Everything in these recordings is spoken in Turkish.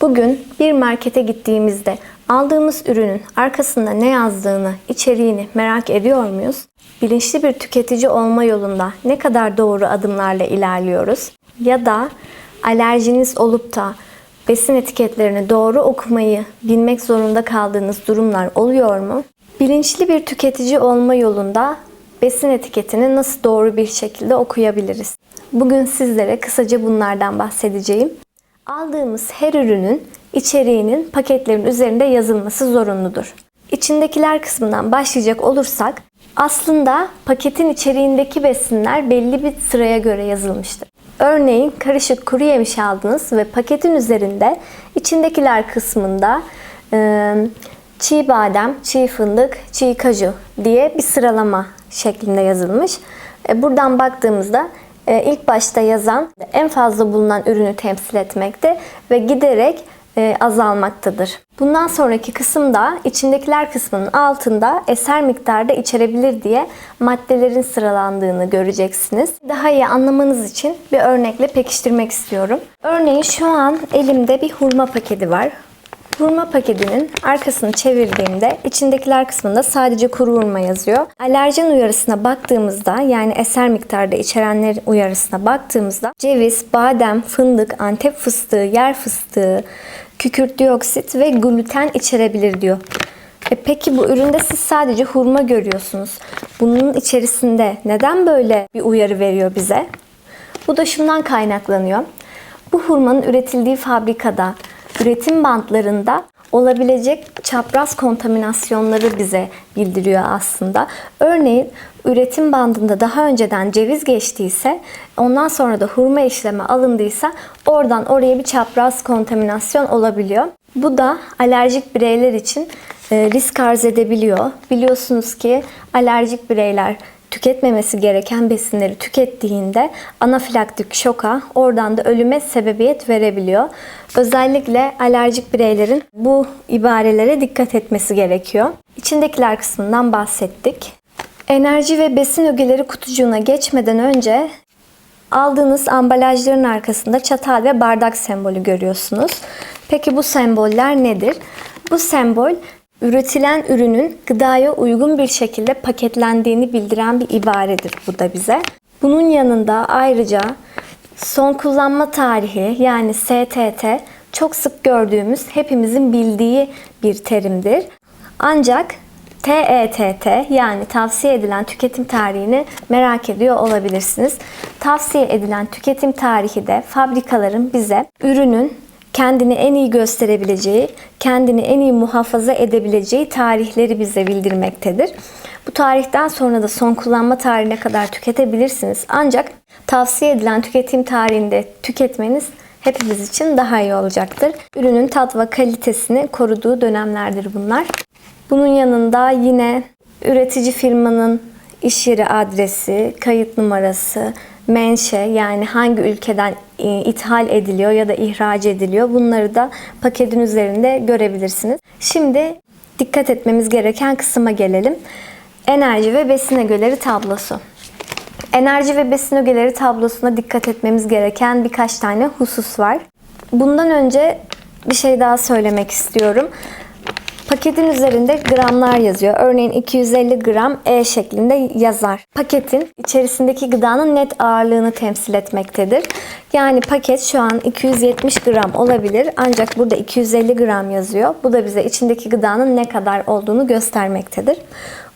Bugün bir markete gittiğimizde aldığımız ürünün arkasında ne yazdığını, içeriğini merak ediyor muyuz? Bilinçli bir tüketici olma yolunda ne kadar doğru adımlarla ilerliyoruz? Ya da alerjiniz olup da besin etiketlerini doğru okumayı bilmek zorunda kaldığınız durumlar oluyor mu? Bilinçli bir tüketici olma yolunda besin etiketini nasıl doğru bir şekilde okuyabiliriz? Bugün sizlere kısaca bunlardan bahsedeceğim. Aldığımız her ürünün içeriğinin paketlerin üzerinde yazılması zorunludur. İçindekiler kısmından başlayacak olursak aslında paketin içeriğindeki besinler belli bir sıraya göre yazılmıştır. Örneğin karışık kuru yemiş aldınız ve paketin üzerinde içindekiler kısmında e, çiğ badem, çiğ fındık, çiğ kaju diye bir sıralama şeklinde yazılmış. E, buradan baktığımızda ilk başta yazan en fazla bulunan ürünü temsil etmekte ve giderek e, azalmaktadır. Bundan sonraki kısımda içindekiler kısmının altında eser miktarda içerebilir diye maddelerin sıralandığını göreceksiniz. Daha iyi anlamanız için bir örnekle pekiştirmek istiyorum. Örneğin şu an elimde bir hurma paketi var. Hurma paketinin arkasını çevirdiğimde içindekiler kısmında sadece kuru hurma yazıyor. Alerjen uyarısına baktığımızda yani eser miktarda içerenler uyarısına baktığımızda ceviz, badem, fındık, antep fıstığı, yer fıstığı, kükürt dioksit ve gluten içerebilir diyor. E peki bu üründe siz sadece hurma görüyorsunuz. Bunun içerisinde neden böyle bir uyarı veriyor bize? Bu da şundan kaynaklanıyor. Bu hurmanın üretildiği fabrikada üretim bantlarında olabilecek çapraz kontaminasyonları bize bildiriyor aslında. Örneğin üretim bandında daha önceden ceviz geçtiyse ondan sonra da hurma işleme alındıysa oradan oraya bir çapraz kontaminasyon olabiliyor. Bu da alerjik bireyler için e, risk arz edebiliyor. Biliyorsunuz ki alerjik bireyler tüketmemesi gereken besinleri tükettiğinde anafilaktik şoka, oradan da ölüme sebebiyet verebiliyor. Özellikle alerjik bireylerin bu ibarelere dikkat etmesi gerekiyor. İçindekiler kısmından bahsettik. Enerji ve besin ögeleri kutucuğuna geçmeden önce aldığınız ambalajların arkasında çatal ve bardak sembolü görüyorsunuz. Peki bu semboller nedir? Bu sembol üretilen ürünün gıdaya uygun bir şekilde paketlendiğini bildiren bir ibaredir bu da bize. Bunun yanında ayrıca son kullanma tarihi yani STT çok sık gördüğümüz hepimizin bildiği bir terimdir. Ancak TETT yani tavsiye edilen tüketim tarihini merak ediyor olabilirsiniz. Tavsiye edilen tüketim tarihi de fabrikaların bize ürünün kendini en iyi gösterebileceği, kendini en iyi muhafaza edebileceği tarihleri bize bildirmektedir. Bu tarihten sonra da son kullanma tarihine kadar tüketebilirsiniz. Ancak tavsiye edilen tüketim tarihinde tüketmeniz hepimiz için daha iyi olacaktır. Ürünün tat ve kalitesini koruduğu dönemlerdir bunlar. Bunun yanında yine üretici firmanın iş yeri adresi, kayıt numarası, menşe yani hangi ülkeden e, ithal ediliyor ya da ihraç ediliyor bunları da paketin üzerinde görebilirsiniz. Şimdi dikkat etmemiz gereken kısma gelelim. Enerji ve besin ögeleri tablosu. Enerji ve besin ögeleri tablosuna dikkat etmemiz gereken birkaç tane husus var. Bundan önce bir şey daha söylemek istiyorum. Paketin üzerinde gramlar yazıyor. Örneğin 250 gram E şeklinde yazar. Paketin içerisindeki gıdanın net ağırlığını temsil etmektedir. Yani paket şu an 270 gram olabilir ancak burada 250 gram yazıyor. Bu da bize içindeki gıdanın ne kadar olduğunu göstermektedir.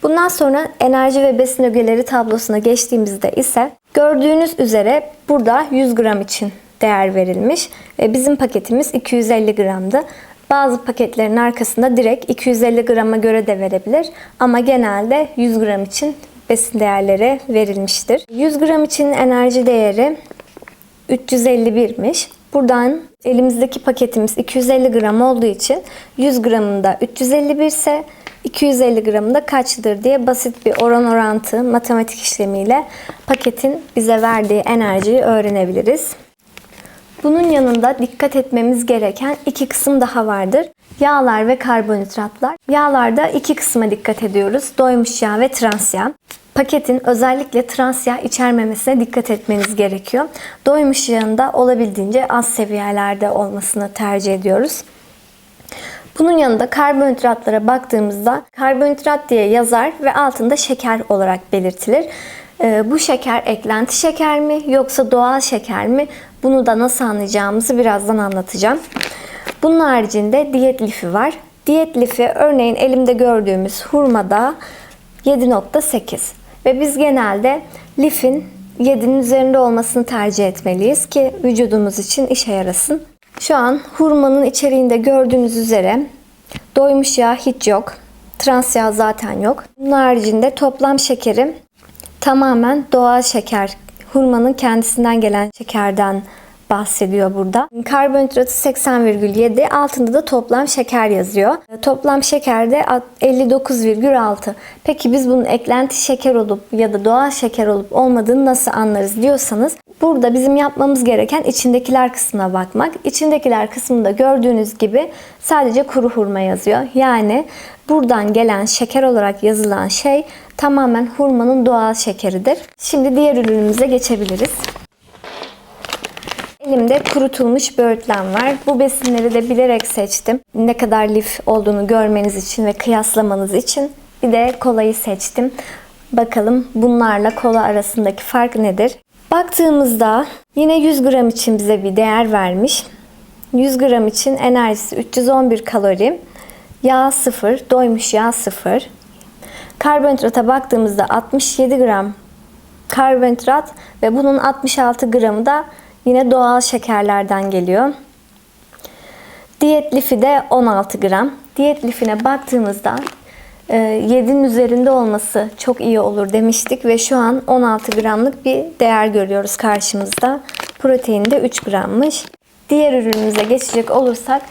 Bundan sonra enerji ve besin ögeleri tablosuna geçtiğimizde ise gördüğünüz üzere burada 100 gram için değer verilmiş. Bizim paketimiz 250 gramdı. Bazı paketlerin arkasında direkt 250 grama göre de verebilir ama genelde 100 gram için besin değerleri verilmiştir. 100 gram için enerji değeri 351'miş. Buradan elimizdeki paketimiz 250 gram olduğu için 100 gramında 351 ise 250 gramında kaçtır diye basit bir oran orantı matematik işlemiyle paketin bize verdiği enerjiyi öğrenebiliriz. Bunun yanında dikkat etmemiz gereken iki kısım daha vardır. Yağlar ve karbonhidratlar. Yağlarda iki kısma dikkat ediyoruz. Doymuş yağ ve trans yağ. Paketin özellikle trans yağ içermemesine dikkat etmeniz gerekiyor. Doymuş yağında olabildiğince az seviyelerde olmasını tercih ediyoruz. Bunun yanında karbonhidratlara baktığımızda karbonhidrat diye yazar ve altında şeker olarak belirtilir. Ee, bu şeker eklenti şeker mi yoksa doğal şeker mi? Bunu da nasıl anlayacağımızı birazdan anlatacağım. Bunun haricinde diyet lifi var. Diyet lifi örneğin elimde gördüğümüz hurmada 7.8 ve biz genelde lifin 7'nin üzerinde olmasını tercih etmeliyiz ki vücudumuz için işe yarasın. Şu an hurmanın içeriğinde gördüğünüz üzere doymuş yağ hiç yok. Trans yağ zaten yok. Bunun haricinde toplam şekeri tamamen doğal şeker. Hurmanın kendisinden gelen şekerden bahsediyor burada. Karbonhidratı 80,7 altında da toplam şeker yazıyor. Toplam şeker de 59,6. Peki biz bunun eklenti şeker olup ya da doğal şeker olup olmadığını nasıl anlarız diyorsanız burada bizim yapmamız gereken içindekiler kısmına bakmak. İçindekiler kısmında gördüğünüz gibi sadece kuru hurma yazıyor. Yani buradan gelen şeker olarak yazılan şey tamamen hurmanın doğal şekeridir. Şimdi diğer ürünümüze geçebiliriz. Elimde kurutulmuş böğürtlen var. Bu besinleri de bilerek seçtim. Ne kadar lif olduğunu görmeniz için ve kıyaslamanız için. Bir de kolayı seçtim. Bakalım bunlarla kola arasındaki fark nedir? Baktığımızda yine 100 gram için bize bir değer vermiş. 100 gram için enerjisi 311 kalori. Yağ 0, doymuş yağ 0. Karbonhidrata baktığımızda 67 gram karbonhidrat ve bunun 66 gramı da Yine doğal şekerlerden geliyor. Diyet lifi de 16 gram. Diyet lifine baktığımızda 7'nin e, üzerinde olması çok iyi olur demiştik ve şu an 16 gramlık bir değer görüyoruz karşımızda. Protein de 3 grammış. Diğer ürünümüze geçecek olursak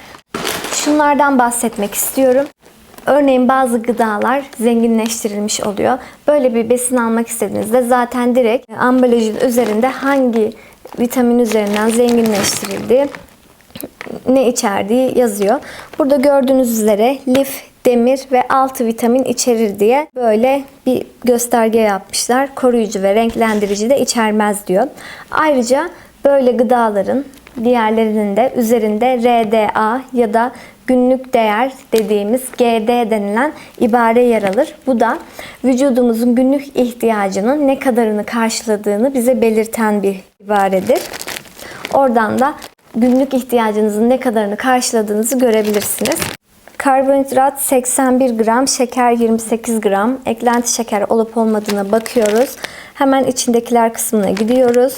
şunlardan bahsetmek istiyorum. Örneğin bazı gıdalar zenginleştirilmiş oluyor. Böyle bir besin almak istediğinizde zaten direkt ambalajın üzerinde hangi vitamin üzerinden zenginleştirildi. Ne içerdiği yazıyor. Burada gördüğünüz üzere lif, demir ve altı vitamin içerir diye böyle bir gösterge yapmışlar. Koruyucu ve renklendirici de içermez diyor. Ayrıca böyle gıdaların diğerlerinin de üzerinde RDA ya da günlük değer dediğimiz GD denilen ibare yer alır. Bu da vücudumuzun günlük ihtiyacının ne kadarını karşıladığını bize belirten bir ibaredir. Oradan da günlük ihtiyacınızın ne kadarını karşıladığınızı görebilirsiniz. Karbonhidrat 81 gram, şeker 28 gram. Eklenti şeker olup olmadığına bakıyoruz. Hemen içindekiler kısmına gidiyoruz.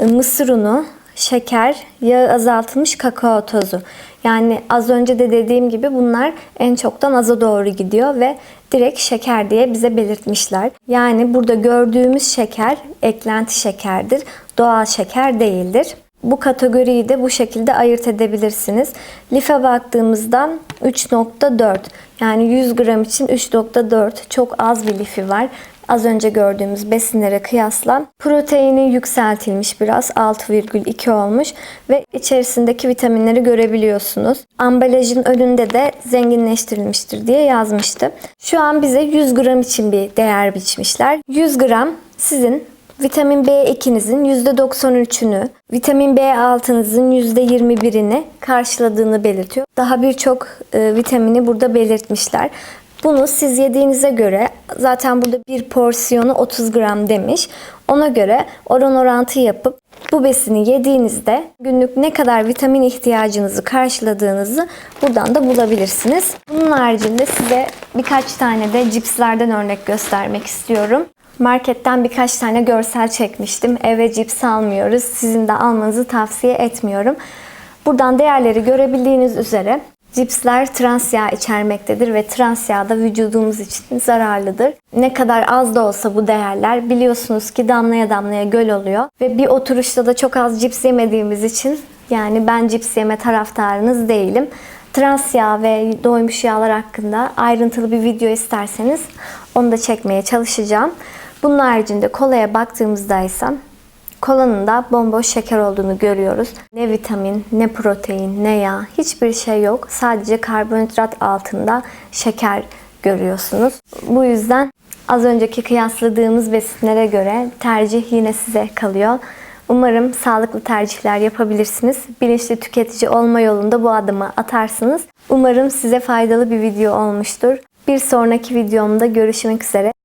Mısır unu, şeker, yağı azaltılmış kakao tozu. Yani az önce de dediğim gibi bunlar en çoktan aza doğru gidiyor ve direkt şeker diye bize belirtmişler. Yani burada gördüğümüz şeker eklenti şekerdir. Doğal şeker değildir. Bu kategoriyi de bu şekilde ayırt edebilirsiniz. Life baktığımızda 3.4 yani 100 gram için 3.4 çok az bir lifi var az önce gördüğümüz besinlere kıyasla proteini yükseltilmiş biraz 6,2 olmuş ve içerisindeki vitaminleri görebiliyorsunuz. Ambalajın önünde de zenginleştirilmiştir diye yazmıştı. Şu an bize 100 gram için bir değer biçmişler. 100 gram sizin vitamin B2'nizin %93'ünü, vitamin B6'nızın %21'ini karşıladığını belirtiyor. Daha birçok e, vitamini burada belirtmişler. Bunu siz yediğinize göre zaten burada bir porsiyonu 30 gram demiş. Ona göre oran orantı yapıp bu besini yediğinizde günlük ne kadar vitamin ihtiyacınızı karşıladığınızı buradan da bulabilirsiniz. Bunun haricinde size birkaç tane de cipslerden örnek göstermek istiyorum. Marketten birkaç tane görsel çekmiştim. Eve cips almıyoruz. Sizin de almanızı tavsiye etmiyorum. Buradan değerleri görebildiğiniz üzere Cipsler trans yağ içermektedir ve trans yağ da vücudumuz için zararlıdır. Ne kadar az da olsa bu değerler biliyorsunuz ki damlaya damlaya göl oluyor. Ve bir oturuşta da çok az cips yemediğimiz için yani ben cips yeme taraftarınız değilim. Trans yağ ve doymuş yağlar hakkında ayrıntılı bir video isterseniz onu da çekmeye çalışacağım. Bunun haricinde kolaya baktığımızda ise Kolanın da bomboş şeker olduğunu görüyoruz. Ne vitamin, ne protein, ne yağ hiçbir şey yok. Sadece karbonhidrat altında şeker görüyorsunuz. Bu yüzden az önceki kıyasladığımız besinlere göre tercih yine size kalıyor. Umarım sağlıklı tercihler yapabilirsiniz. Bilinçli tüketici olma yolunda bu adımı atarsınız. Umarım size faydalı bir video olmuştur. Bir sonraki videomda görüşmek üzere.